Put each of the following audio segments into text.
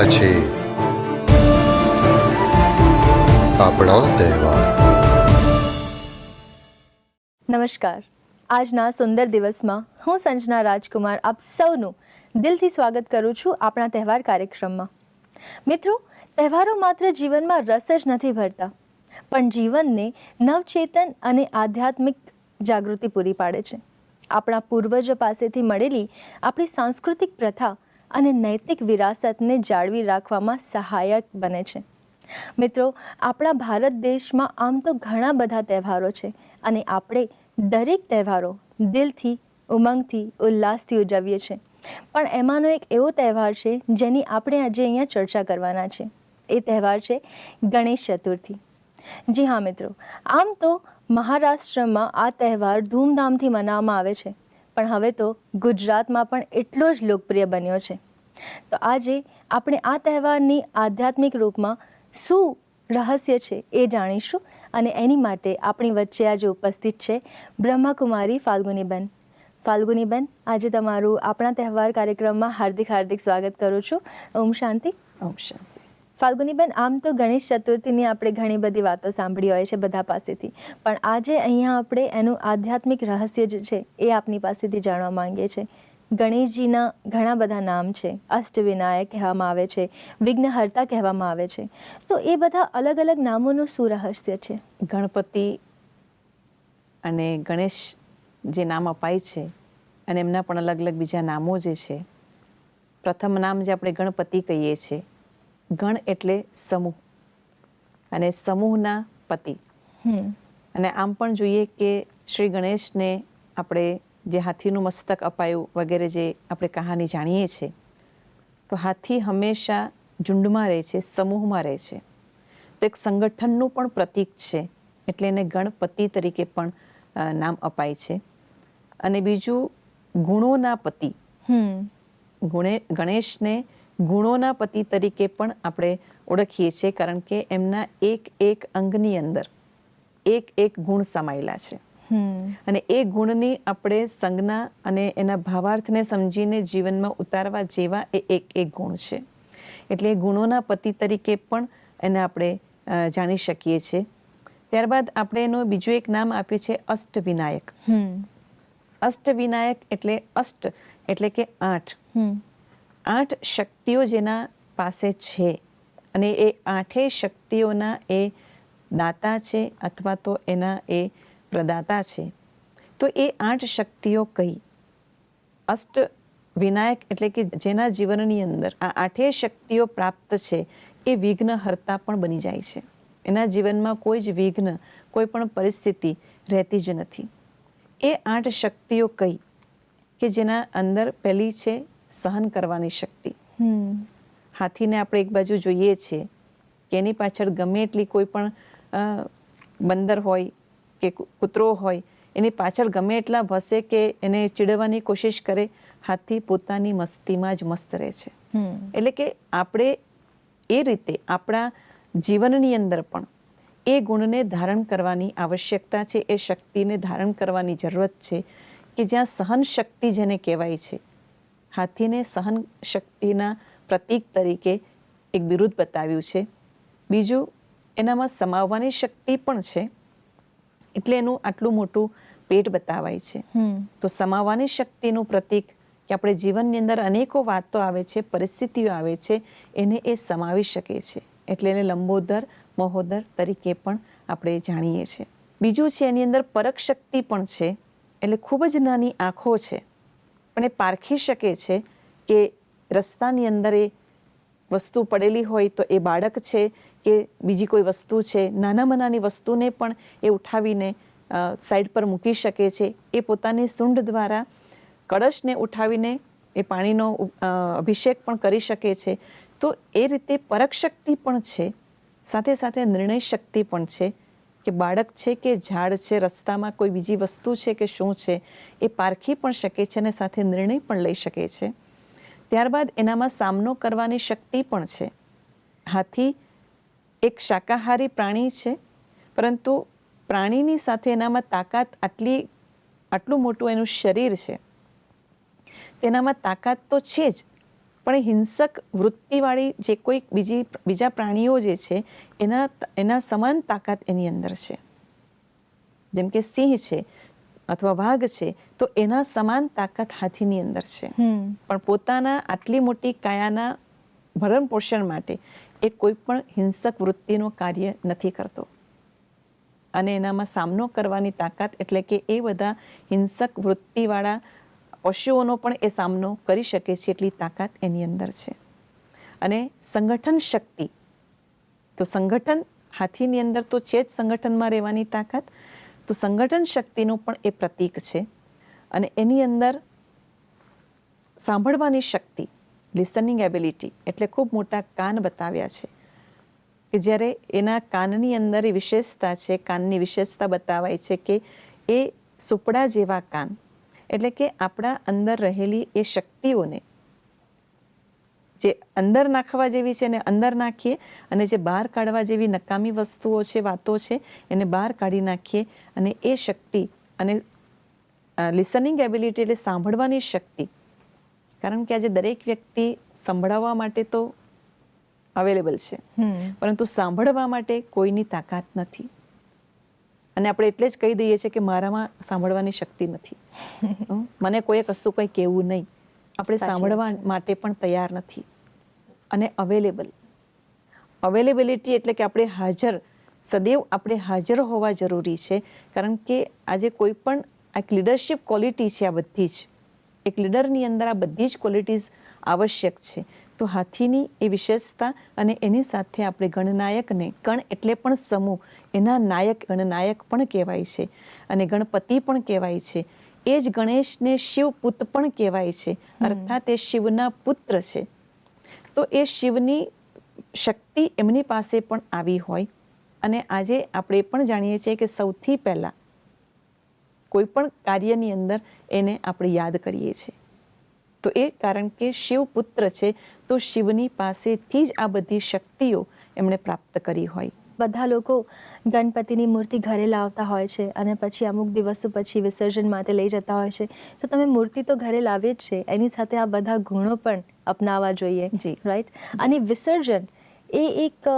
આ છે. આપણો તહેવાર. નમસ્કાર. આજના સુંદર દિવસમાં હું સંજના રાજકુમાર આપ સૌનું દિલથી સ્વાગત કરું છું આપણા તહેવાર કાર્યક્રમમાં. મિત્રો, તહેવારો માત્ર જીવનમાં રસ જ નથી ભરતા, પણ જીવનને નવચેતન અને આધ્યાત્મિક જાગૃતિ પૂરી પાડે છે. આપણા પૂર્વજો પાસેથી મળેલી આપણી સાંસ્કૃતિક પ્રથા અને નૈતિક વિરાસતને જાળવી રાખવામાં સહાયક બને છે. મિત્રો, આપણા ભારત દેશમાં આમ તો ઘણા બધા તહેવારો છે અને આપણે દરેક તહેવારો દિલથી, ઉમંગથી, ઉલ્લાસથી ઉજવીએ છીએ. પણ એમાંનો એક એવો તહેવાર છે જેની આપણે આજે અહીંયા ચર્ચા કરવાના છે. એ તહેવાર છે ગણેશ ચતુર્થી. જી હા મિત્રો, આમ તો મહારાષ્ટ્રમાં આ તહેવાર ધૂમધામથી મનાવવામાં આવે છે. પણ હવે તો ગુજરાતમાં પણ એટલો જ લોકપ્રિય બન્યો છે. તો આજે આપણે આ તહેવારની આધ્યાત્મિક રૂપમાં શું રહસ્ય છે એ જાણીશું અને એની માટે આપણી વચ્ચે આજે ઉપસ્થિત છે બ્રહ્માકુમારી ફાલ્ગુનીબેન. ફાલ્ગુનીબેન, આજે તમારું આપણા તહેવાર કાર્યક્રમમાં હાર્દિક હાર્દિક સ્વાગત કરું છું. ઓમ શાંતિ. ઓમ શાંતિ. ફાલ્ગુનીબેન આમ તો ગણેશ ચતુર્થીની આપણે ઘણી બધી વાતો સાંભળી હોય છે બધા પાસેથી. પણ આજે અહીંયા આપણે એનું આધ્યાત્મિક રહસ્ય જે છે એ આપની પાસેથી જાણવા માંગીએ છીએ. ગણેશજીના ઘણા બધા નામ છે. અષ્ટવિનાયક કહેવામાં આવે છે. વિઘ્નહર્તા કહેવામાં આવે છે. તો એ બધા અલગ અલગ નામોનું શું રહસ્ય છે? ગણપતિ અને ગણેશ જે નામ અપાય છે અને એમના પણ અલગ અલગ બીજા નામો જે છે. પ્રથમ નામ જે આપણે ગણપતિ કહીએ છીએ ગણ એટલે સમૂહ. અને સમૂહના પતિ. અને આમ પણ જોઈએ કે શ્રી ગણેશને આપણે જે હાથીનું મસ્તક અપાયું વગેરે જે આપણે કહાની જાણીએ છીએ તો હાથી હંમેશા ઝુંડમાં રહે છે સમૂહમાં રહે છે. તો એક સંગઠનનું પણ પ્રતીક છે એટલે એને ગણપતિ તરીકે પણ નામ અપાય છે. અને બીજું ગુણોના પતિ. ગુણે ગણેશને ગુણોના પતિ તરીકે પણ આપણે ઓળખીએ છીએ કારણ કે એમના એક એક અંગની અંદર એક એક ગુણ સમાયેલા છે. અને એ ગુણની આપણે સંજ્ઞા અને એના ભાવાર્થને સમજીને જીવનમાં ઉતારવા જેવા એ એક એક ગુણ છે. એટલે ગુણોના પતિ તરીકે પણ એને આપણે જાણી શકીએ છીએ. ત્યારબાદ આપણે એનું બીજું એક નામ આપ્યું છે અષ્ટવિનાયક. અષ્ટ અષ્ટવિનાયક એટલે અષ્ટ એટલે કે આઠ. આઠ શક્તિઓ જેના પાસે છે અને એ આઠેય શક્તિઓના એ દાતા છે અથવા તો એના એ પ્રદાતા છે. તો એ આઠ શક્તિઓ કઈ? અષ્ટ વિનાયક એટલે કે જેના જીવનની અંદર આ આઠેય શક્તિઓ પ્રાપ્ત છે એ વિઘ્નહર્તા પણ બની જાય છે. એના જીવનમાં કોઈ જ વિઘ્ન, કોઈ પણ પરિસ્થિતિ રહેતી જ નથી. એ આઠ શક્તિઓ કઈ? કે જેના અંદર પહેલી છે સહન કરવાની શક્તિ. હાથીને આપણે એક બાજુ જોઈએ છીએ કે એની પાછળ ગમે એટલી કોઈ પણ બંદર હોય કે કુ- કૂતરો હોય એની પાછળ ગમે એટલા ભસે કે એને ચીડવાની કોશિશ કરે હાથી પોતાની મસ્તીમાં જ મસ્ત રહે છે. એટલે કે આપણે એ રીતે આપણા જીવનની અંદર પણ એ ગુણને ધારણ કરવાની આવશ્યકતા છે એ શક્તિને ધારણ કરવાની જરૂરત છે કે જ્યાં સહન શક્તિ જેને કહેવાય છે હાથીને સહન શક્તિના પ્રતીક તરીકે એક બિરુદ બતાવ્યું છે. બીજું એનામાં સમાવવાની શક્તિ પણ છે. એટલે એનું આટલું મોટું પેટ બતાવાય છે. તો સમાવવાની શક્તિનું પ્રતીક કે આપણે જીવનની અંદર અનેકો વાતો આવે છે પરિસ્થિતિઓ આવે છે એને એ સમાવી શકે છે. એટલે એને લંબોદર મહોદર તરીકે પણ આપણે જાણીએ છીએ. બીજું છે એની અંદર પરક શક્તિ પણ છે. એટલે ખૂબ જ નાની આંખો છે. પણ એ પારખી શકે છે કે રસ્તાની અંદર એ વસ્તુ પડેલી હોય તો એ બાળક છે કે બીજી કોઈ વસ્તુ છે નાનામાં નાની વસ્તુને પણ એ ઉઠાવીને સાઈડ પર મૂકી શકે છે. એ પોતાની સૂંઢ દ્વારા કળશને ઉઠાવીને એ પાણીનો અભિષેક પણ કરી શકે છે. તો એ રીતે પરક શક્તિ પણ છે. સાથે સાથે નિર્ણય શક્તિ પણ છે. કે બાળક છે કે ઝાડ છે, રસ્તામાં કોઈ બીજી વસ્તુ છે કે શું છે, એ પારખી પણ શકે છે અને સાથે નિર્ણય પણ લઈ શકે છે. ત્યારબાદ એનામાં સામનો કરવાની શક્તિ પણ છે. હાથી એક શાકાહારી પ્રાણી છે, પરંતુ પ્રાણીની સાથે એનામાં તાકાત આટલી, આટલું મોટું એનું શરીર છે. તેનામાં તાકાત તો છે જ પણ હિંસક વૃત્તિવાળી જે કોઈ બીજી બીજા પ્રાણીઓ જે છે એના એના સમાન તાકાત એની અંદર છે. જેમ કે સિંહ છે અથવા વાઘ છે તો એના સમાન તાકાત હાથીની અંદર છે. પણ પોતાના આટલી મોટી કાયાના ભરણ પોષણ માટે એ કોઈ પણ હિંસક વૃત્તિનું કાર્ય નથી કરતો. અને એનામાં સામનો કરવાની તાકાત એટલે કે એ બધા હિંસક વૃત્તિવાળા પશુઓનો પણ એ સામનો કરી શકે છે એટલી તાકાત એની અંદર છે. અને સંગઠન શક્તિ, તો સંગઠન હાથીની અંદર તો છે જ સંગઠનમાં રહેવાની તાકાત, તો સંગઠન શક્તિનું પણ એ પ્રતીક છે. અને એની અંદર સાંભળવાની શક્તિ લિસનિંગ એબિલિટી એટલે ખૂબ મોટા કાન બતાવ્યા છે. કે જ્યારે એના કાનની અંદર એ વિશેષતા છે, કાનની વિશેષતા બતાવાય છે કે એ સુપડા જેવા કાન એટલે કે આપણા અંદર રહેલી એ શક્તિઓને જે અંદર નાખવા જેવી છે એને અંદર નાખીએ અને જે બહાર કાઢવા જેવી નકામી વસ્તુઓ છે વાતો છે એને બહાર કાઢી નાખીએ અને એ શક્તિ અને લિસનિંગ એબિલિટી એટલે સાંભળવાની શક્તિ. કારણ કે આજે દરેક વ્યક્તિ સંભળાવવા માટે તો અવેલેબલ છે. પરંતુ સાંભળવા માટે કોઈની તાકાત નથી. અને આપણે એટલે જ કહી દઈએ છીએ કે મારામાં સાંભળવાની શક્તિ નથી. મને કોઈએ કશું કંઈ કહેવું નહીં. આપણે સાંભળવા માટે પણ તૈયાર નથી. અને અવેલેબલ અવેલેબિલિટી એટલે કે આપણે હાજર સદૈવ આપણે હાજર હોવા જરૂરી છે. કારણ કે આજે કોઈ પણ આ લીડરશિપ ક્વોલિટી છે આ બધી જ. એક લીડરની અંદર આ બધી જ ક્વોલિટીઝ આવશ્યક છે. તો હાથીની એ વિશેષતા અને એની સાથે આપણે ગણનાયકને ગણ એટલે પણ સમૂહ એના નાયક ગણનાયક પણ કહેવાય છે અને ગણપતિ પણ કહેવાય છે. એ જ ગણેશને શિવપુત પણ કહેવાય છે. અર્થાત એ શિવના પુત્ર છે. તો એ શિવની શક્તિ એમની પાસે પણ આવી હોય અને આજે આપણે પણ જાણીએ છીએ કે સૌથી પહેલાં કોઈ પણ કાર્યની અંદર એને આપણે યાદ કરીએ છીએ. તો એ કારણ કે શિવ પુત્ર છે તો શિવની પાસેથી જ આ બધી શક્તિઓ એમણે પ્રાપ્ત કરી હોય. બધા લોકો ગણપતિની મૂર્તિ ઘરે લાવતા હોય છે અને પછી અમુક દિવસો પછી વિસર્જન માટે લઈ જતા હોય છે. તો તમે મૂર્તિ તો ઘરે લાવી જ છે એની સાથે આ બધા ગુણો પણ અપનાવવા જોઈએ જી. રાઈટ અને વિસર્જન એ એક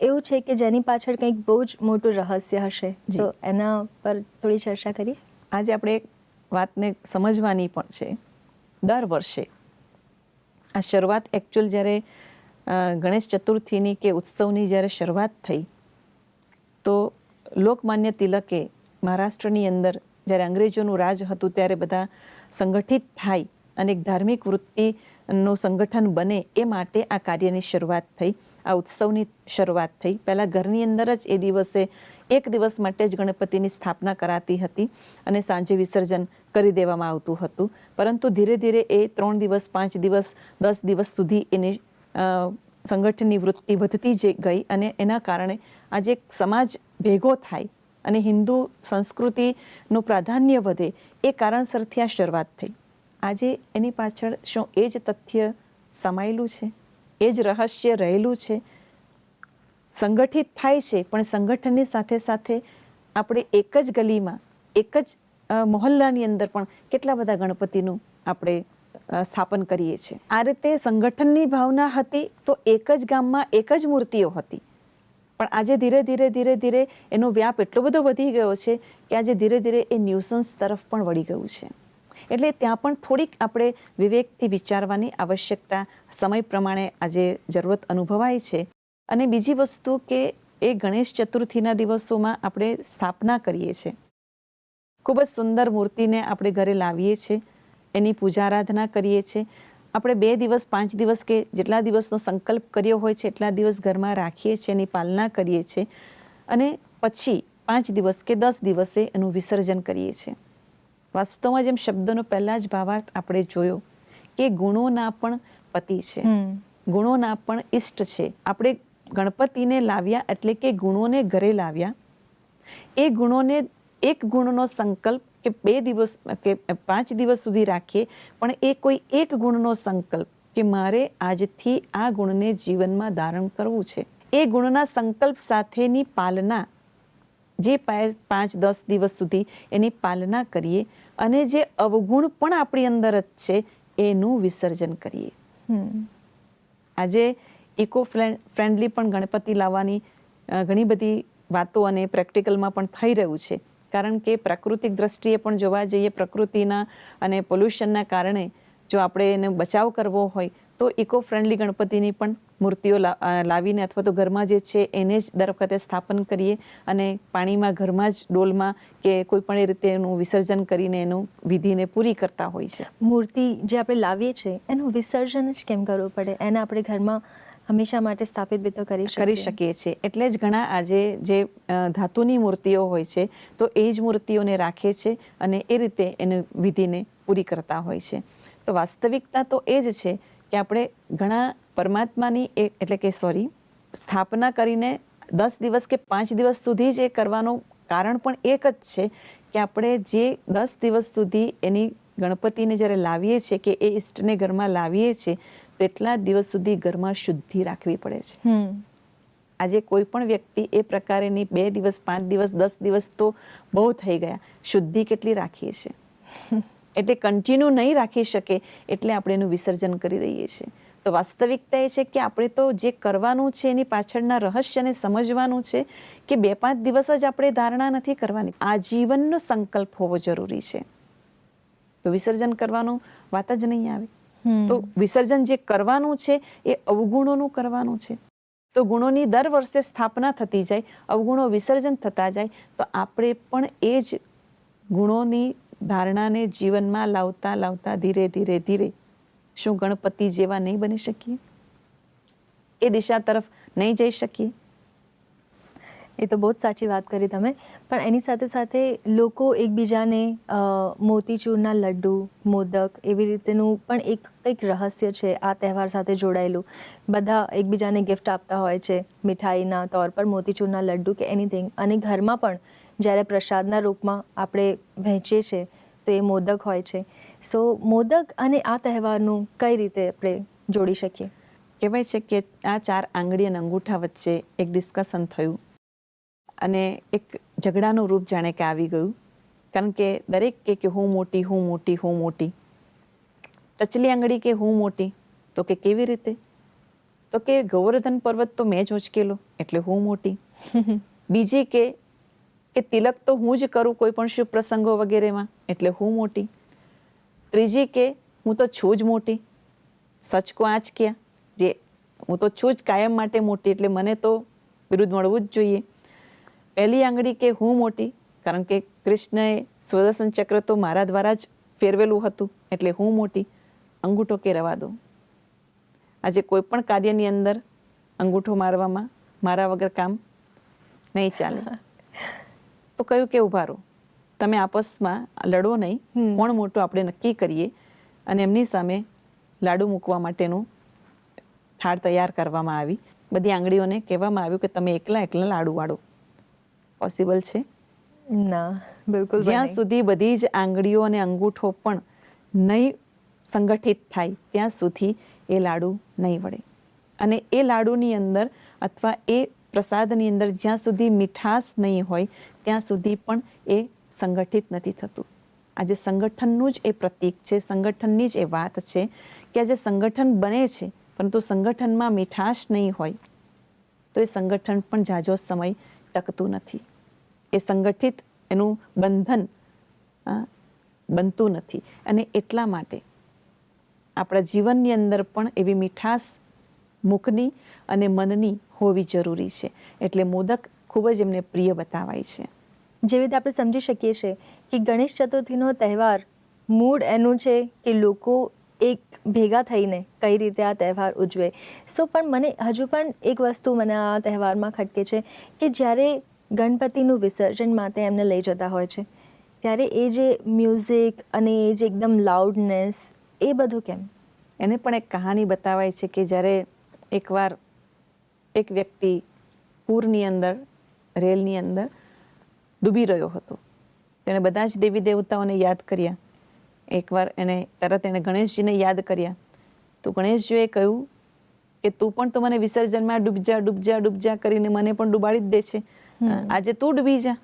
એવું છે કે જેની પાછળ કંઈક બહુ જ મોટું રહસ્ય હશે. તો એના પર થોડી ચર્ચા કરીએ? આજે આપણે એક વાતને સમજવાની પણ છે. દર વર્ષે. આ શરૂઆત એકચ્યુઅલ જ્યારે ગણેશ ચતુર્થીની કે ઉત્સવની જ્યારે શરૂઆત થઈ, તો લોકમાન્ય તિલકે મહારાષ્ટ્રની અંદર જ્યારે અંગ્રેજોનું રાજ હતું ત્યારે બધા સંગઠિત થાય અને એક ધાર્મિક વૃત્તિનું સંગઠન બને એ માટે આ કાર્યની શરૂઆત થઈ. આ ઉત્સવની શરૂઆત થઈ. પહેલાં ઘરની અંદર જ એ દિવસે એક દિવસ માટે જ ગણપતિની સ્થાપના કરાતી હતી અને સાંજે વિસર્જન કરી દેવામાં આવતું હતું. પરંતુ ધીરે ધીરે એ ત્રણ દિવસ, પાંચ દિવસ, દસ દિવસ સુધી એની સંગઠનની વૃત્તિ વધતી જે ગઈ અને એના કારણે આજે સમાજ ભેગો થાય અને હિન્દુ સંસ્કૃતિનું પ્રાધાન્ય વધે એ કારણસરથી આ શરૂઆત થઈ. આજે એની પાછળ શું એ જ તથ્ય સમાયેલું છે? એ જ રહસ્ય રહેલું છે. સંગઠિત થાય છે, પણ સંગઠનની સાથે સાથે આપણે એક જ ગલીમાં, એક જ મહોલ્લાની અંદર પણ કેટલા બધા ગણપતિનું આપણે સ્થાપન કરીએ છીએ. આ રીતે સંગઠનની ભાવના હતી તો એક જ ગામમાં એક જ મૂર્તિઓ હતી. પણ આજે ધીરે ધીરે ધીરે ધીરે એનો વ્યાપ એટલો બધો વધી ગયો છે કે આજે ધીરે ધીરે એ ન્યુસન્સ તરફ પણ વળી ગયું છે. એટલે ત્યાં પણ થોડીક આપણે વિવેકથી વિચારવાની આવશ્યકતા સમય પ્રમાણે આજે જરૂરત અનુભવાય છે. અને બીજી વસ્તુ કે એ ગણેશ ચતુર્થીના દિવસોમાં આપણે સ્થાપના કરીએ છીએ. ખૂબ જ સુંદર મૂર્તિને આપણે ઘરે લાવીએ છીએ, એની પૂજા આરાધના કરીએ છીએ. આપણે બે દિવસ, પાંચ દિવસ કે જેટલા દિવસનો સંકલ્પ કર્યો હોય છે, એટલા દિવસ ઘરમાં રાખીએ છીએ, એની પાલના કરીએ છીએ. અને પછી પાંચ દિવસ કે દસ દિવસે એનું વિસર્જન કરીએ છીએ. વાસ્તવમાં જેમ શબ્દનો પહેલાં જ ભાવાર્થ આપણે જોયો કે ગુણોના પણ પતિ છે. ગુણોના પણ ઈષ્ટ છે. આપણે ગણપતિને લાવ્યા એટલે કે ગુણોને ઘરે લાવ્યા. એ ગુણોને એક ગુણનો સંકલ્પ કે બે દિવસ કે પાંચ દિવસ સુધી રાખીએ પણ એ કોઈ એક ગુણનો સંકલ્પ કે મારે આજથી આ ગુણને જીવનમાં ધારણ કરવું છે. એ ગુણના સંકલ્પ સાથેની પાલના જે પાંચ દસ દિવસ સુધી એની પાલના કરીએ અને જે અવગુણ પણ આપણી અંદર જ છે એનું વિસર્જન કરીએ. આજે ઇકો ફ્રેન્ડલી પણ ગણપતિ લાવવાની ઘણી બધી વાતો અને પ્રેક્ટિકલમાં પણ થઈ રહ્યું છે. કારણ કે પ્રાકૃતિક દ્રષ્ટિએ પણ જોવા જઈએ પ્રકૃતિના અને પોલ્યુશનના કારણે જો આપણે એને બચાવ કરવો હોય તો ઇકો ફ્રેન્ડલી ગણપતિની પણ મૂર્તિઓ લાવીને અથવા તો ઘરમાં જે છે એને જ દર વખતે સ્થાપન કરીએ અને પાણીમાં ઘરમાં જ ડોલમાં કે કોઈ પણ એ રીતે એનું વિસર્જન કરીને એનું વિધિને પૂરી કરતા હોય છે. મૂર્તિ જે આપણે લાવીએ છીએ એનું વિસર્જન જ કેમ કરવું પડે? એને આપણે ઘરમાં હંમેશા માટે સ્થાપિત બી તો કરી કરી શકીએ છીએ. એટલે જ ઘણા આજે જે ધાતુની મૂર્તિઓ હોય છે તો એ જ મૂર્તિઓને રાખે છે અને એ રીતે એને વિધિને પૂરી કરતા હોય છે. તો વાસ્તવિકતા તો એ જ છે કે આપણે ઘણા પરમાત્માની એ એટલે કે સોરી સ્થાપના કરીને દસ દિવસ કે પાંચ દિવસ સુધી જ એ કરવાનું કારણ પણ એક જ છે કે આપણે જે દસ દિવસ સુધી એની ગણપતિને જ્યારે લાવીએ છીએ કે એ ઈષ્ટને ઘરમાં લાવીએ છીએ તો એટલા દિવસ સુધી ઘરમાં શુદ્ધિ રાખવી પડે છે. આજે કોઈ પણ વ્યક્તિ એ પ્રકારેની બે દિવસ પાંચ દિવસ દસ દિવસ તો બહુ થઈ ગયા. શુદ્ધિ કેટલી રાખીએ છીએ? એટલે કન્ટિન્યુ નહીં રાખી શકે એટલે આપણે એનું વિસર્જન કરી દઈએ છીએ. તો વાસ્તવિકતા એ છે કે આપણે તો જે કરવાનું છે એની પાછળના રહસ્યને સમજવાનું છે કે બે પાંચ દિવસ જ આપણે ધારણા નથી કરવાની. આજીવનનો સંકલ્પ હોવો જરૂરી છે. તો વિસર્જન કરવાનું વાત જ નહીં આવે. તો વિસર્જન જે કરવાનું છે એ અવગુણોનું કરવાનું છે. તો ગુણોની દર વર્ષે સ્થાપના થતી જાય અવગુણો વિસર્જન થતા જાય તો આપણે પણ એ જ ગુણોની ધારણાને જીવનમાં લાવતા લાવતા ધીરે ધીરે ધીરે શું ગણપતિ જેવા નહીં બની શકીએ? એ દિશા તરફ નહીં જઈ શકીએ? એ તો બહુ જ સાચી વાત કરી તમે. પણ એની સાથે સાથે લોકો એકબીજાને મોતીચૂરના લડ્ડુ, મોદક એવી રીતેનું પણ એક કંઈક રહસ્ય છે આ તહેવાર સાથે જોડાયેલું. બધા એકબીજાને ગિફ્ટ આપતા હોય છે, મીઠાઈના તોર પર મોતીચૂરના લડ્ડુ કે એનીથિંગ અને ઘરમાં પણ જ્યારે પ્રસાદના રૂપમાં આપણે વહેંચીએ છીએ તો એ મોદક હોય છે. સો મોદક અને આ તહેવારનું કઈ રીતે આપણે જોડી શકીએ? કહેવાય છે કે આ ચાર આંગળી અને અંગૂઠા વચ્ચે એક ડિસ્કશન થયું. અને એક ઝઘડાનું રૂપ જાણે કે આવી ગયું. કારણ કે દરેક કે કે હું મોટી હું મોટી હું મોટી. ટચલી આંગળી કે હું મોટી તો કે કેવી રીતે? તો કે ગોવર્ધન પર્વત તો મેં જ ઉંચકેલો એટલે હું મોટી. બીજી કે કે તિલક તો હું જ કરું કોઈ પણ શુભ પ્રસંગો વગેરેમાં, એટલે હું મોટી. ત્રીજી કે હું તો છું જ મોટી. સચ કો આંચ ક્યાં જે હું તો છું જ કાયમ માટે મોટી, એટલે મને તો વિરુદ્ધ મળવું જ જોઈએ. પહેલી આંગળી કે હું મોટી, કારણ કે કૃષ્ણએ સ્વદર્શન ચક્ર તો મારા દ્વારા જ ફેરવેલું હતું, એટલે હું મોટી. અંગૂઠો કે રવા દો. આજે કોઈ પણ કાર્યની અંદર અંગૂઠો મારવામાં મારા વગર કામ નહીં ચાલે. તો કયું કે ઊભા રહો તમે આપસમાં લડો નહીં. કોણ મોટું આપણે નક્કી કરીએ અને એમની સામે લાડુ મૂકવા માટેનું થાળ તૈયાર કરવામાં આવી. બધી આંગળીઓને કહેવામાં આવ્યું કે તમે એકલા એકલા લાડુ વાળો. પોસિબલ છે? ના બિલકુલ જ્યાં સુધી બધી જ આંગળીઓ અને અંગૂઠો પણ નહીં સંગઠિત થાય ત્યાં સુધી એ લાડુ નહીં વળે. અને એ લાડુની અંદર અથવા એ પ્રસાદની અંદર જ્યાં સુધી મીઠાશ નહીં હોય, ત્યાં સુધી પણ એ સંગઠિત નથી થતું. આજે સંગઠનનું જ એ પ્રતીક છે, સંગઠનની જ એ વાત છે કે આજે સંગઠન બને છે, પરંતુ સંગઠનમાં મીઠાશ નહીં હોય, તો એ સંગઠન પણ જાજો સમય ટકતું નથી. એ સંગઠિત એનું બંધન બનતું નથી. અને એટલા માટે આપણા જીવનની અંદર પણ એવી મીઠાશ મુખની અને મનની હોવી જરૂરી છે. એટલે મોદક ખૂબ જ એમને પ્રિય બતાવાય છે. જેવી રીતે આપણે સમજી શકીએ છીએ કે ગણેશ ચતુર્થીનો તહેવાર મૂળ એનું છે કે લોકો એક ભેગા થઈને કઈ રીતે આ તહેવાર ઉજવે. સો પણ મને હજુ પણ એક વસ્તુ મને આ તહેવારમાં ખટકે છે કે જ્યારે ગણપતિનું વિસર્જન માટે એમને લઈ જતા હોય છે ત્યારે એ જે મ્યુઝિક અને એ જે એકદમ લાઉડનેસ એ બધું કેમ? એને પણ એક કહાની બતાવાય છે કે જ્યારે એકવાર એક વ્યક્તિ પૂરની અંદર રેલની અંદર ડૂબી રહ્યો હતો. તેણે બધા જ દેવી દેવતાઓને યાદ કર્યા. એકવાર એને તરત એણે ગણેશજીને યાદ કર્યા. તો ગણેશજીએ કહ્યું કે તું પણ તો મને વિસર્જનમાં ડૂબજા ડૂબજા ડૂબ જા ડૂબ જા કરીને મને પણ ડૂબાડી જ દે છે. આજે તું ડૂબી જા.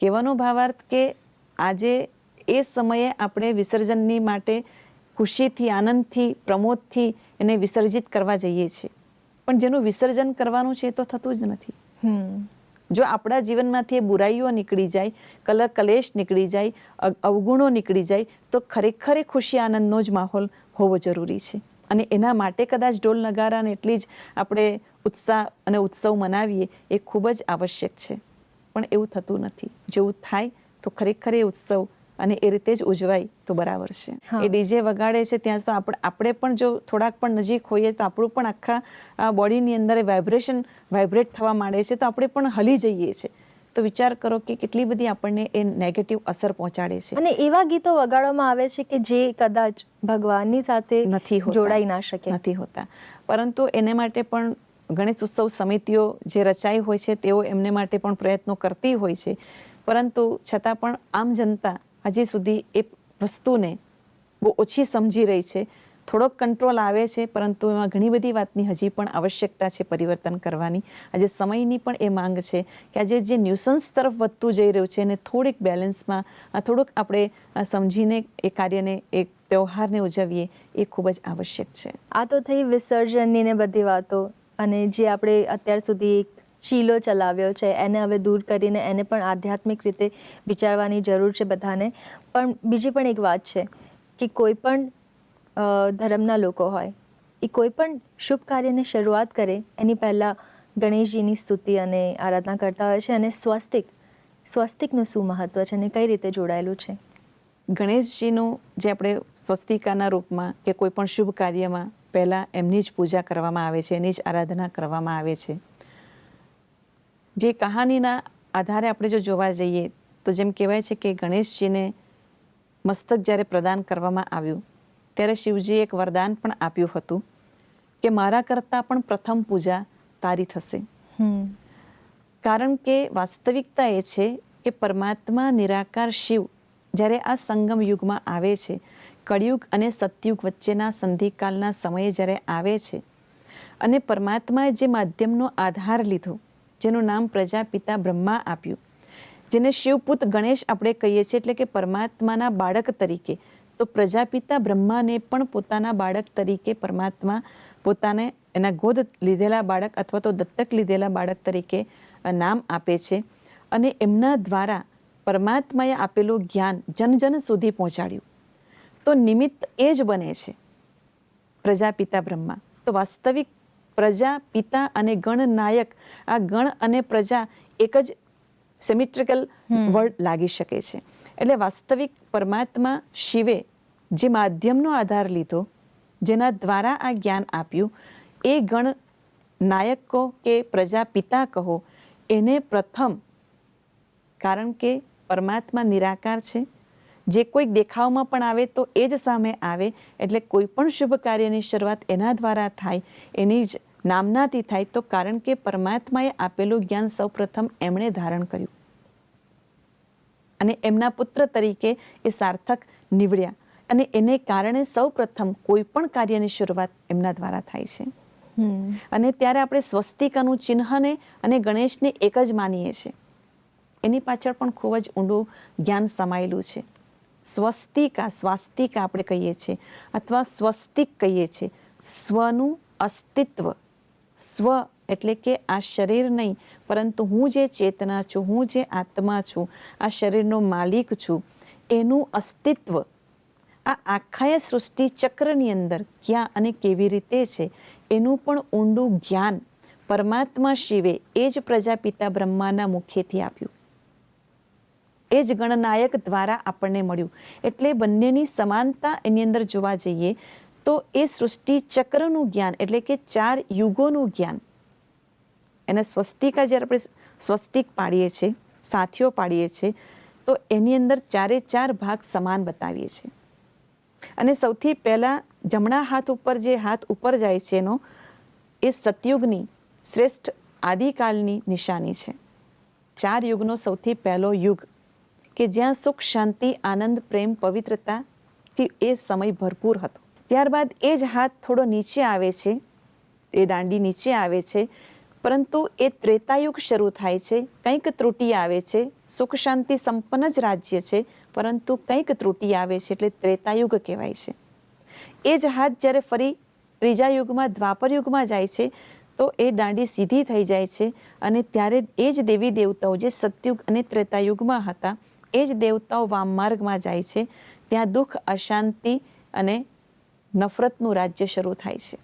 કહેવાનો ભાવાર્થ કે આજે એ સમયે આપણે વિસર્જનની માટે ખુશીથી આનંદથી પ્રમોદથી એને વિસર્જિત કરવા જઈએ છીએ. પણ જેનું વિસર્જન કરવાનું છે એ તો થતું જ નથી. જો આપણા જીવનમાંથી એ બુરાઈઓ નીકળી જાય કલર કલેશ નીકળી જાય અવગુણો નીકળી જાય તો ખરેખર એ ખુશી આનંદનો જ માહોલ હોવો જરૂરી છે. અને એના માટે કદાચ ઢોલ નગારાને એટલી જ આપણે ઉત્સાહ અને ઉત્સવ મનાવીએ એ ખૂબ જ આવશ્યક છે. પણ એવું થતું નથી. જેવું થાય તો ખરેખર એ ઉત્સવ અને એ રીતે જ ઉજવાય તો બરાબર છે. એ ડીજે વગાડે છે ત્યાં તો આપણે પણ જો થોડાક પણ નજીક હોઈએ તો આપણું પણ આખા બોડીની અંદર વાઇબ્રેશન વાઇબ્રેટ થવા માંડે છે તો આપણે પણ હલી જઈએ છીએ તો વિચાર કરો કે કેટલી બધી આપણને એ નેગેટિવ અસર પહોંચાડે છે. અને એવા ગીતો વગાડવામાં આવે છે કે જે કદાચ ભગવાનની સાથે નથી જોડાઈ ના શકે. નથી હોતા. પરંતુ એને માટે પણ ગણેશ ઉત્સવ સમિતિઓ જે રચાઈ હોય છે તેઓ એમને માટે પણ પ્રયત્નો કરતી હોય છે. પરંતુ છતાં પણ આમ જનતા હજી સુધી એ વસ્તુને બહુ ઓછી સમજી રહી છે. થોડોક કંટ્રોલ આવે છે, પરંતુ એમાં ઘણી બધી વાતની હજી પણ આવશ્યકતા છે પરિવર્તન કરવાની. આજે સમયની પણ એ માંગ છે કે આજે જે ન્યુસન્સ તરફ વધતું જઈ રહ્યું છે, એને થોડીક બેલેન્સમાં થોડુંક આપણે સમજીને એ કાર્યને, એ તહેવારને ઉજવીએ, એ ખૂબ જ આવશ્યક છે. આ તો થઈ વિસર્જનની ને બધી વાતો. અને જે આપણે અત્યાર સુધી એક ચીલો ચલાવ્યો છે. એને હવે દૂર કરીને એને પણ આધ્યાત્મિક રીતે વિચારવાની જરૂર છે બધાને. પણ બીજી પણ એક વાત છે કે કોઈ પણ ધર્મના લોકો હોય, એ કોઈ પણ શુભ કાર્યની શરૂઆત કરે, એની પહેલાં ગણેશજીની સ્તુતિ અને આરાધના કરતા હોય છે અને સ્વસ્તિક, સ્વસ્તિકનું શું મહત્વ છે અને કઈ રીતે જોડાયેલું છે? ગણેશજીનું જે આપણે સ્વસ્તિકાના રૂપમાં કે કોઈ પણ શુભ કાર્યમાં પહેલાં એમની જ પૂજા કરવામાં આવે છે, એની જ આરાધના કરવામાં આવે છે. જે કહાનીના આધારે આપણે જો જોવા જઈએ તો જેમ કહેવાય છે કે ગણેશજીને મસ્તક જ્યારે પ્રદાન કરવામાં આવ્યું ત્યારે શિવજીએ એક વરદાન પણ આપ્યું હતું કે મારા કરતાં પણ પ્રથમ પૂજા તારી થશે. કારણ કે વાસ્તવિકતા એ છે કે પરમાત્મા નિરાકાર શિવ જ્યારે આ સંગમ યુગમાં આવે છે કળિયુગ અને સતયુગ વચ્ચેના સંધિકાલના સમયે જ્યારે આવે છે અને પરમાત્માએ જે માધ્યમનો આધાર લીધો જેનું નામ પ્રજાપિતા બ્રહ્મા આપ્યું. જેને શિવપુત ગણેશ આપણે કહીએ છીએ એટલે કે પરમાત્માના બાળક તરીકે. તો પ્રજાપિતા બ્રહ્માને પણ પોતાના બાળક તરીકે પરમાત્મા પોતાને એના ગોદ લીધેલા બાળક અથવા તો દત્તક લીધેલા બાળક તરીકે નામ આપે છે. અને એમના દ્વારા પરમાત્માએ આપેલું જ્ઞાન જન જન સુધી પહોંચાડ્યું. તો નિમિત્ત એ જ બને છે. પ્રજાપિતા બ્રહ્મા. તો વાસ્તવિક પ્રજા પિતા અને ગણનાયક આ ગણ અને પ્રજા એક જ સેમિટ્રિકલ વર્ડ લાગી શકે છે. એટલે વાસ્તવિક પરમાત્મા શિવે જે માધ્યમનો આધાર લીધો જેના દ્વારા આ જ્ઞાન આપ્યું એ ગણ નાયક કહો કે પ્રજા પિતા કહો એને પ્રથમ કારણ કે પરમાત્મા નિરાકાર છે જે કોઈક દેખાવમાં પણ આવે તો એ જ સામે આવે. એટલે કોઈ પણ શુભ કાર્યની શરૂઆત એના દ્વારા થાય એની જ નામનાથી થાય તો કારણ કે પરમાત્માએ આપેલું જ્ઞાન સૌપ્રથમ એમણે ધારણ કર્યું. અને એમના પુત્ર તરીકે એ સાર્થક નીવડ્યા. અને એને કારણે સૌપ્રથમ કોઈ પણ કાર્યની શરૂઆત એમના દ્વારા થાય છે. અને ત્યારે આપણે સ્વસ્તિકાનું ચિહ્નને અને ગણેશને એક જ માનીએ છીએ. એની પાછળ પણ ખૂબ જ ઊંડું જ્ઞાન સમાયેલું છે. સ્વસ્તિકા, સ્વાસ્તિક આપણે કહીએ છીએ અથવા સ્વસ્તિક કહીએ છીએ. સ્વનું અસ્તિત્વ. સ્વ એટલે કે આ શરીર નહીં, પરંતુ હું જે ચેતના છું, હું જે આત્મા છું, આ શરીરનો માલિક છું, એનું અસ્તિત્વ. આ આખાય સૃષ્ટિ ચક્રની અંદર ક્યાં અને કેવી રીતે છે, એનું પણ ઊંડું જ્ઞાન પરમાત્મા શિવે એ જ પ્રજાપિતા બ્રહ્માના મુખેથી આપ્યું એ જ ગણનાયક દ્વારા આપણને મળ્યું. એટલે બંનેની સમાનતા એની અંદર જોવા જઈએ તો એ સૃષ્ટિ ચક્રનું જ્ઞાન એટલે કે ચાર યુગોનું જ્ઞાન. એને સ્વસ્તિકા જ્યારે આપણે સ્વસ્તિક પાડીએ છીએ, સાથીઓ પાડીએ છીએ, તો એની અંદર ચારે ચાર ભાગ સમાન બતાવીએ છીએ. અને સૌથી પહેલાં જમણા હાથ ઉપર જે હાથ ઉપર જાય છે એનો, એ સતયુગની શ્રેષ્ઠ આદિકાળની નિશાની છે. ચાર યુગનો સૌથી પહેલો યુગ કે જ્યાં સુખ, શાંતિ, આનંદ, પ્રેમ, પવિત્રતાથી એ સમય ભરપૂર હતો. ત્યારબાદ એ જ હાથ થોડો નીચે આવે છે, એ દાંડી નીચે આવે છે, પરંતુ એ ત્રેતાયુગ શરૂ થાય છે, કંઈક ત્રુટિ આવે છે, સુખ, શાંતિ સંપન્ન જ રાજ્ય છે, પરંતુ કંઈક ત્રુટિ આવે છે એટલે ત્રેતાયુગ કહેવાય છે. એ જ હાથ જ્યારે ફરી ત્રીજા યુગમાં, દ્વાપર યુગમાં જાય છે, તો એ દાંડી સીધી થઈ જાય છે અને ત્યારે એ જ દેવી દેવતાઓ જે સતયુગ અને ત્રેતાયુગમાં હતા એ જ દેવતાઓ વામ માર્ગમાં જાય છે. ત્યાં દુઃખ, અશાંતિ અને નફરતનું રાજ્ય શરૂ થાય છે.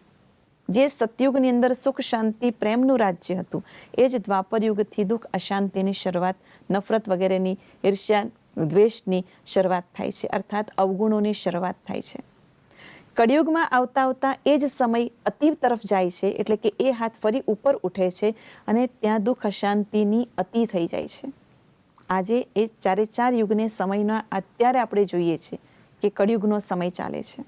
જે સતયુગની અંદર સુખ, શાંતિ, પ્રેમનું રાજ્ય હતું, એ જ દ્વાપર યુગથી દુઃખ, અશાંતિની શરૂઆત, નફરત વગેરેની ઈર્ષ્યા, દ્વેષની શરૂઆત થાય છે. અર્થાત અવગુણોની શરૂઆત થાય છે. કળિયુગમાં આવતા આવતા એ જ સમય અતિ તરફ જાય છે, એટલે કે એ હાથ ફરી ઉપર ઉઠે છે અને ત્યાં દુઃખ, અશાંતિની અતિ થઈ જાય છે. આજે એ ચારે ચાર યુગને સમયના અત્યારે આપણે જોઈએ છીએ કે કળિયુગનો સમય ચાલે છે.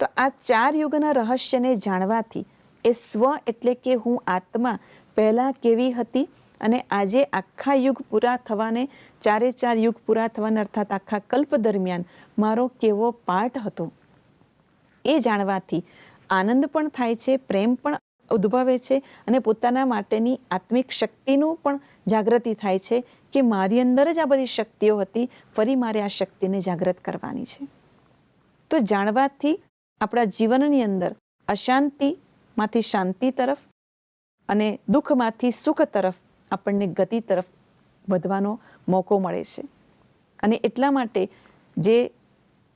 તો આ ચાર યુગના રહસ્યને જાણવાથી એ સ્વ એટલે કે હું આત્મા પહેલાં કેવી હતી અને આજે આખા યુગ પૂરા થવાને, ચારે ચાર યુગ પૂરા થવાને અર્થાત આખા કલ્પ દરમિયાન મારો કેવો પાર્ટ હતો. એ જાણવાથી આનંદ પણ થાય છે, પ્રેમ પણ ઉદ્ભવે છે અને પોતાના માટેની આત્મિક શક્તિનું પણ જાગૃતિ થાય છે કે મારી અંદર જ આ બધી શક્તિઓ હતી, ફરી મારે આ શક્તિને જાગૃત કરવાની છે. તો જાણવાથી આપણા જીવનની અંદર અશાંતિમાંથી શાંતિ તરફ અને દુઃખમાંથી સુખ તરફ આપણને ગતિ તરફ વધવાનો મોકો મળે છે. અને એટલા માટે જે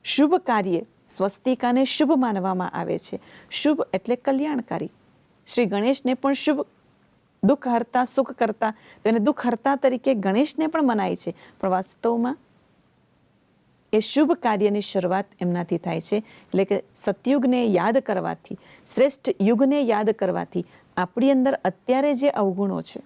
શુભ કાર્ય સ્વસ્તિકાને શુભ માનવામાં આવે છે. શુભ એટલે કલ્યાણકારી. શ્રી ગણેશને પણ શુભ દુઃખ હરતા, સુખ કરતા તેને દુઃખ હરતા તરીકે ગણેશને પણ મનાય છે. પણ વાસ્તવમાં એ શુભ કાર્યની શરૂઆત એમનાથી થાય છે. એટલે કે સતયુગને યાદ કરવાથી, શ્રેષ્ઠ યુગને યાદ કરવાથી આપણી અંદર અત્યારે જે અવગુણો છે,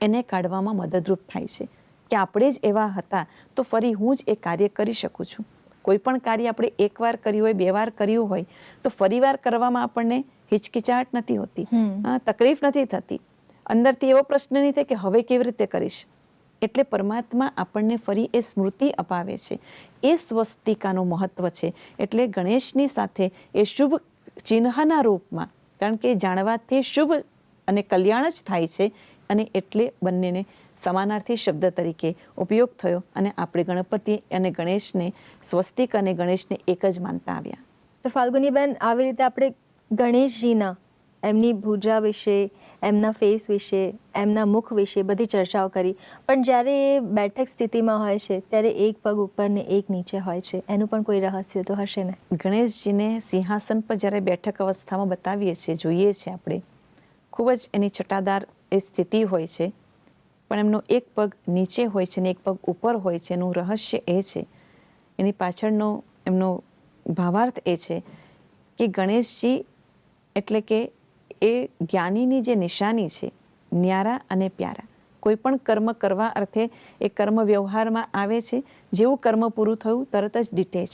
એને કાઢવામાં મદદરૂપ થાય છે. કે આપણે જ એવા હતા, તો ફરી હું જ એ કાર્ય કરી શકું છું. કોઈ પણ કાર્ય આપણે એકવાર કર્યું હોય બે વાર કર્યું હોય, તો ફરીવાર કરવામાં આપણને હિચકિચાટ નથી હોતી. હા, તકલીફ નથી થતી. અંદરથી એવો પ્રશ્ન નહીં થાય કે હવે કેવી રીતે કરીશ. એટલે પરમાત્મા આપણને ફરી એ સ્મૃતિ અપાવે છે. એ સ્વસ્તિકાનું મહત્વ છે. એટલે ગણેશની સાથે એ શુભ ચિહ્નના રૂપમાં કારણ કે જાણવાથી શુભ અને કલ્યાણ જ થાય છે અને એટલે બંનેને સમાનાર્થી શબ્દ તરીકે ઉપયોગ થયો અને આપણે ગણપતિ અને ગણેશને સ્વસ્તિક અને ગણેશને એક જ માનતા આવ્યા. તો ફાલ્ગુનીબેન આવી રીતે આપણે ગણેશજીના, એમની ભૂજા વિશે, એમના ફેસ વિશે, એમના મુખ વિશે બધી ચર્ચાઓ કરી. પણ જ્યારે એ બેઠક સ્થિતિમાં હોય છે, ત્યારે એક પગ ઉપર ને એક નીચે હોય છે. એનું પણ કોઈ રહસ્ય તો હશે ને? ગણેશજીને સિંહાસન પર જ્યારે બેઠક અવસ્થામાં બતાવીએ છીએ, જોઈએ છીએ આપણે, ખૂબ જ એની છટાદાર એ સ્થિતિ હોય છે. પણ એમનો એક પગ નીચે હોય છે ને એક પગ ઉપર હોય છે, એનું રહસ્ય એ છે. એની પાછળનો એમનો ભાવાર્થ એ છે કે ગણેશજી એટલે કે એ જ્ઞાનીની જે નિશાની છે, ન્યારા અને પ્યારા, કોઈ પણ કર્મ કરવા અર્થે એ કર્મ વ્યવહારમાં આવે છે, જેવું કર્મ પૂરું થયું તરત જ ડિટેચ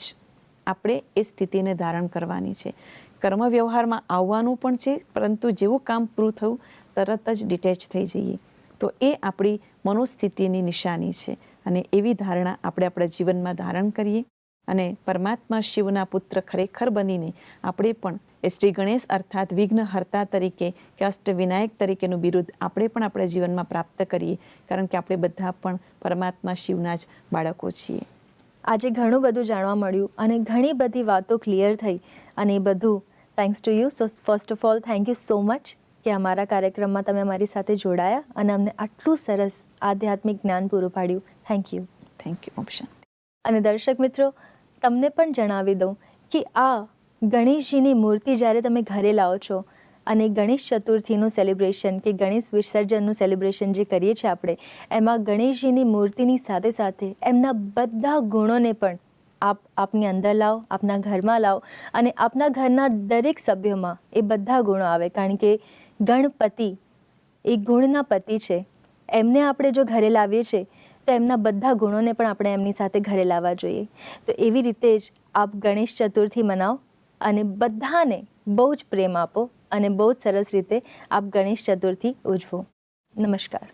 આપણે એ સ્થિતિને ધારણ કરવાની છે. કર્મ વ્યવહારમાં આવવાનું પણ છે, પરંતુ જેવું કામ પૂરું થયું તરત જ ડિટેચ થઈ જઈએ. તો એ આપણી મનોસ્થિતિની નિશાની છે અને એવી ધારણા આપણે આપણા જીવનમાં ધારણ કરીએ અને પરમાત્મા શિવના પુત્ર ખરેખર બનીને આપણે પણ એ શ્રી ગણેશ અર્થાત વિઘ્નહર્તા તરીકે કે અષ્ટવિનાયક તરીકેનું બિરુદ આપણે પણ આપણા જીવનમાં પ્રાપ્ત કરીએ કારણ કે આપણે બધા પણ પરમાત્મા શિવના જ બાળકો છીએ. આજે ઘણું બધું જાણવા મળ્યું અને ઘણી બધી વાતો ક્લિયર થઈ અને એ બધું thanks to you so first of all thank you so much કે અમારા કાર્યક્રમમાં તમે અમારી સાથે જોડાયા અને અમને આટલું સરસ આધ્યાત્મિક જ્ઞાન પૂરું પાડ્યું. Thank you thank you option અને દર્શક મિત્રો તમને પણ જણાવી દઉં કે આ ગણેશજીની મૂર્તિ જ્યારે તમે ઘરે લાવો છો અને ગણેશ ચતુર્થીનું સેલિબ્રેશન કે ગણેશ વિસર્જનનું સેલિબ્રેશન જે કરીએ છીએ આપણે, એમાં ગણેશજીની મૂર્તિની સાથે સાથે એમના બધા ગુણોને પણ આપ આપની અંદર લાવો, આપના ઘરમાં લાવો અને આપના ઘરના દરેક સભ્યોમાં એ બધા ગુણો આવે. કારણ કે ગણપતિ એ ગુણના પતિ છે. એમને આપણે જો ઘરે લાવીએ છીએ, તો એમના બધા ગુણોને પણ આપણે એમની સાથે ઘરે લાવવા જોઈએ. તો એવી રીતે જ આપ ગણેશ ચતુર્થી મનાવો. અને બધાને બહુ જ પ્રેમ આપો અને બહુ જ સરસ રીતે આપ ગણેશ ચતુર્થી ઉજવો. નમસ્કાર.